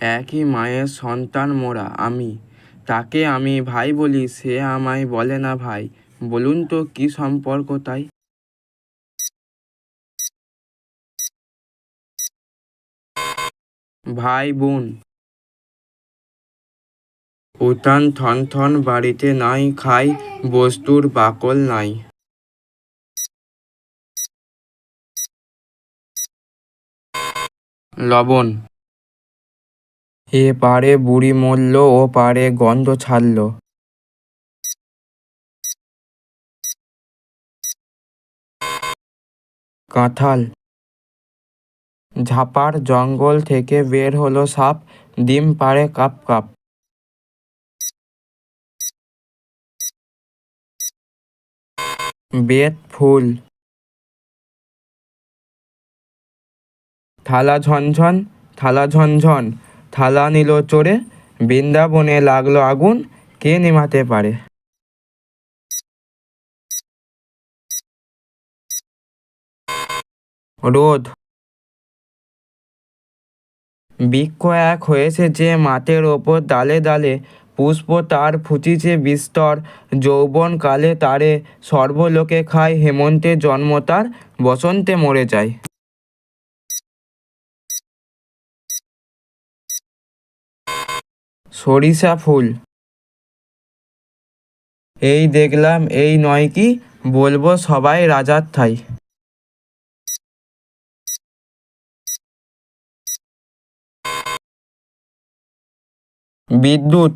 একই মায়ের সন্তান মোরা, আমি। তাকে আমি ভাই বলি, সে আমায় বলে না ভাই। বলুন তো, কি সম্পর্ক তাই? ভাই বোন। উতান থন থন বাড়িতে নাই, খাই, বস্তুর বাকল নাই। লবণ। এ পারে বুড়ি মরল, ও পারে গন্ধ ছাড়ল। কাঁঠাল। ঝাপার জঙ্গল থেকে বের হলো সাপ, ডিম পাড়ে কাপ কাপ। বেত ফুল। থালা ঝনঝন থালা ঝনঝন। থালা নিল চড়ে বৃন্দাবনে লাগল আগুন, কে নেভাতে পারে? রোদ বৃক্ষ এক হয়েছে যে মাঠের ওপর ডালে ডালে, পুষ্প তার ফুচিছে বিস্তর যৌবন কালে তারে সর্বলোকে খায় হেমন্তে জন্ম তার, বসন্তে মরে যায়। সরিষা ফুল। এই দেখলাম এই নয় কি? বলব সবাই রাজার থাই বিদ্যুৎ।